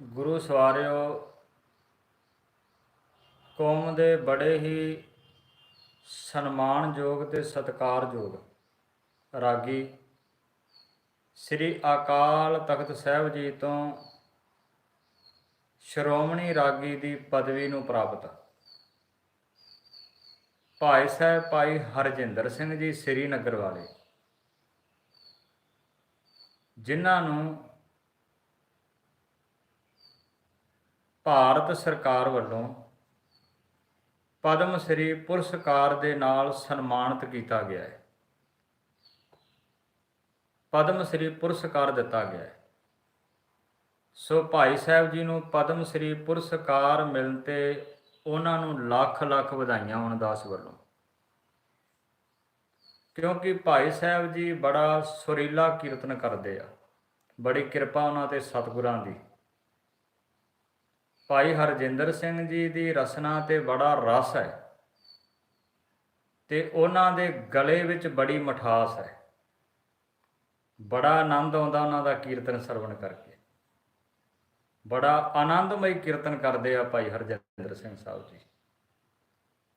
ਗੁਰੂ ਸਵਾਰਿਓ, ਕੌਮ ਦੇ ਬੜੇ ਹੀ ਸਨਮਾਨਯੋਗ ਤੇ ਸਤਿਕਾਰਯੋਗ ਰਾਗੀ ਸ੍ਰੀ ਅਕਾਲ ਤਖਤ ਸਾਹਿਬ ਜੀ ਤੋਂ ਸ਼੍ਰੋਮਣੀ ਰਾਗੀ ਦੀ ਪਦਵੀ ਨੂੰ ਪ੍ਰਾਪਤ। ਭਾਈ ਸਾਹਿਬ ਭਾਈ ਹਰਜਿੰਦਰ ਸਿੰਘ ਜੀ ਸ੍ਰੀਨਗਰ ਵਾਲੇ, ਜਿਨ੍ਹਾਂ ਨੂੰ ਭਾਰਤ ਸਰਕਾਰ ਵੱਲੋਂ ਪਦਮ ਸ੍ਰੀ ਪੁਰਸਕਾਰ ਦੇ ਨਾਲ ਸਨਮਾਨਿਤ ਕੀਤਾ ਗਿਆ ਹੈ। ਪਦਮ ਸ੍ਰੀ ਪੁਰਸਕਾਰ ਦਿੱਤਾ ਗਿਆ ਹੈ। ਸੋ ਭਾਈ ਸਾਹਿਬ ਜੀ ਨੂੰ ਪਦਮ ਸ੍ਰੀ ਪੁਰਸਕਾਰ ਮਿਲਣ ਤੇ ਉਹਨਾਂ ਨੂੰ ਲੱਖ ਲੱਖ ਵਧਾਈਆਂ ਹੋਣ ਦਾਸ ਵੱਲੋਂ। ਕਿਉਂਕਿ ਭਾਈ ਸਾਹਿਬ ਜੀ ਬੜਾ ਸੁਰੀਲਾ ਕੀਰਤਨ ਕਰਦੇ ਆ। ਬੜੀ ਕਿਰਪਾ ਉਹਨਾਂ ਤੇ ਸਤਿਗੁਰਾਂ ਦੀ। ਭਾਈ ਹਰਜਿੰਦਰ ਸਿੰਘ ਜੀ ਦੀ ਰਸਨਾ ਤੇ ਬੜਾ ਰਸ ਹੈ ਤੇ ਉਹਨਾਂ ਦੇ ਗਲੇ ਵਿੱਚ ਬੜੀ ਮਠਾਸ ਹੈ। ਬੜਾ ਆਨੰਦ ਆਉਂਦਾ ਉਹਨਾਂ ਦਾ ਕੀਰਤਨ ਸਰਵਣ ਕਰਕੇ। ਬੜਾ ਆਨੰਦਮਈ ਕੀਰਤਨ ਕਰਦੇ ਆ ਭਾਈ ਹਰਜਿੰਦਰ ਸਿੰਘ ਸਾਹਿਬ ਜੀ।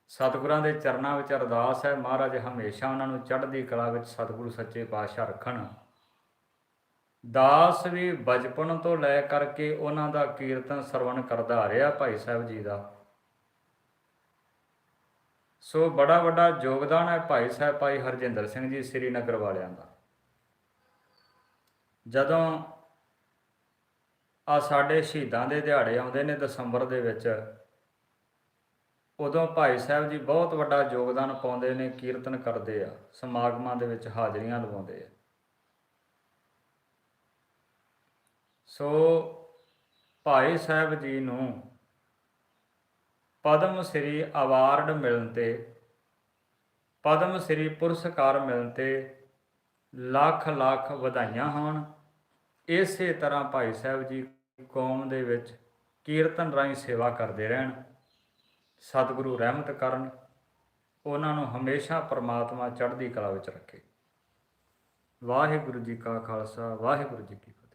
ਸਤਿਗੁਰਾਂ ਦੇ ਚਰਨਾਂ ਵਿੱਚ ਅਰਦਾਸ ਹੈ, ਮਹਾਰਾਜ ਹਮੇਸ਼ਾ ਉਹਨਾਂ ਨੂੰ ਚੜ੍ਹਦੀ ਕਲਾ ਵਿੱਚ ਸਤਿਗੁਰੂ ਸੱਚੇ ਪਾਤਸ਼ਾਹ ਰੱਖਣ। ਦਾਸ ਵੀ ਬਚਪਨ ਤੋਂ ਲੈ ਕਰਕੇ ਉਹਨਾਂ ਦਾ ਕੀਰਤਨ ਸਰਵਣ ਕਰਦਾ ਆ ਰਿਹਾ ਭਾਈ ਸਾਹਿਬ ਜੀ ਦਾ। ਸੋ ਬੜਾ ਵੱਡਾ ਯੋਗਦਾਨ ਹੈ ਭਾਈ ਸਾਹਿਬ ਭਾਈ ਹਰਜਿੰਦਰ ਸਿੰਘ ਜੀ ਸ੍ਰੀਨਗਰ ਵਾਲਿਆਂ ਦਾ। ਜਦੋਂ ਆ ਸਾਡੇ ਸ਼ਹੀਦਾਂ ਦੇ ਦਿਹਾੜੇ ਆਉਂਦੇ ਨੇ ਦਸੰਬਰ ਦੇ ਵਿੱਚ, ਉਦੋਂ ਭਾਈ ਸਾਹਿਬ ਜੀ ਬਹੁਤ ਵੱਡਾ ਯੋਗਦਾਨ ਪਾਉਂਦੇ ਨੇ, ਕੀਰਤਨ ਕਰਦੇ ਆ, ਸਮਾਗਮਾਂ ਦੇ ਵਿੱਚ ਹਾਜ਼ਰੀਆਂ ਲਵਾਉਂਦੇ ਆ। ਸੋ ਭਾਈ ਸਾਹਿਬ ਜੀ ਨੂੰ ਪਦਮ ਸ੍ਰੀ ਅਵਾਰਡ ਮਿਲਣ ਤੇ, ਪਦਮ ਸ੍ਰੀ ਪੁਰਸਕਾਰ ਮਿਲਣ ਤੇ ਲੱਖ ਲੱਖ ਵਧਾਈਆਂ ਹੋਣ। ਇਸੇ ਤਰ੍ਹਾਂ ਭਾਈ ਸਾਹਿਬ ਜੀ ਕੌਮ ਦੇ ਵਿੱਚ ਕੀਰਤਨ ਰਾਹੀਂ ਸੇਵਾ ਕਰਦੇ ਰਹਿਣ, ਸਤਿਗੁਰੂ ਰਹਿਮਤ ਕਰਨ, ਉਹਨਾਂ ਨੂੰ ਹਮੇਸ਼ਾ ਪ੍ਰਮਾਤਮਾ ਚੜ੍ਹਦੀ ਕਲਾ ਵਿੱਚ ਰੱਖੇ। ਵਾਹਿਗੁਰੂ ਜੀ ਕਾ ਖਾਲਸਾ, ਵਾਹਿਗੁਰੂ ਜੀ ਕੀ ਫਤਿਹ।